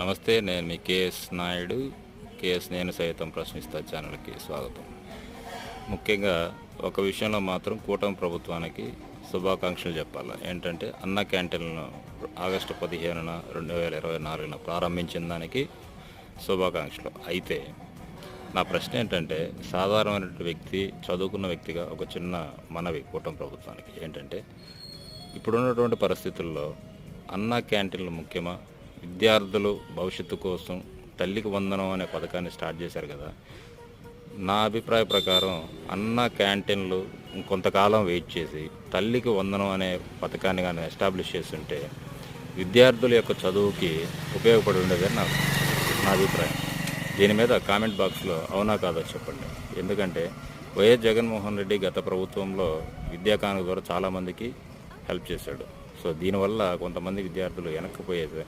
నమస్తే నేను మీ KS Naidu. KS నేను సైతం ప్రశ్నిస్తా ఛానల్కి స్వాగతం. ముఖ్యంగా ఒక విషయంలో మాత్రం కూటమి ప్రభుత్వానికి శుభాకాంక్షలు చెప్పాలి. ఏంటంటే అన్న క్యాంటీన్లను ఆగస్టు పదిహేనున రెండు వేల ఇరవై నాలుగున ప్రారంభించిన దానికి శుభాకాంక్షలు. అయితే నా ప్రశ్న ఏంటంటే సాధారణమైన వ్యక్తి చదువుకున్న వ్యక్తిగా ఒక చిన్న మనవి కూటమి ప్రభుత్వానికి. ఏంటంటే ఇప్పుడున్నటువంటి పరిస్థితుల్లో అన్న క్యాంటీన్లు ముఖ్యమా? విద్యార్థులు భవిష్యత్తు కోసం తల్లికి వందనం అనే పథకాన్ని స్టార్ట్ చేశారు కదా. నా అభిప్రాయ ప్రకారం అన్న క్యాంటీన్లు కొంతకాలం వెయిట్ చేసి తల్లికి వందనం అనే పథకాన్ని కానీ ఎస్టాబ్లిష్ చేస్తుంటే విద్యార్థుల యొక్క చదువుకి ఉపయోగపడి ఉండేదని నా నా అభిప్రాయం. దీని మీద కామెంట్ బాక్స్లో అవునా కాదో చెప్పండి. ఎందుకంటే వైఎస్ జగన్మోహన్ రెడ్డి గత ప్రభుత్వంలో విద్యా కానుక ద్వారా చాలామందికి హెల్ప్ చేశాడు. సో దీనివల్ల కొంతమంది విద్యార్థులు వెనక్కిపోయేది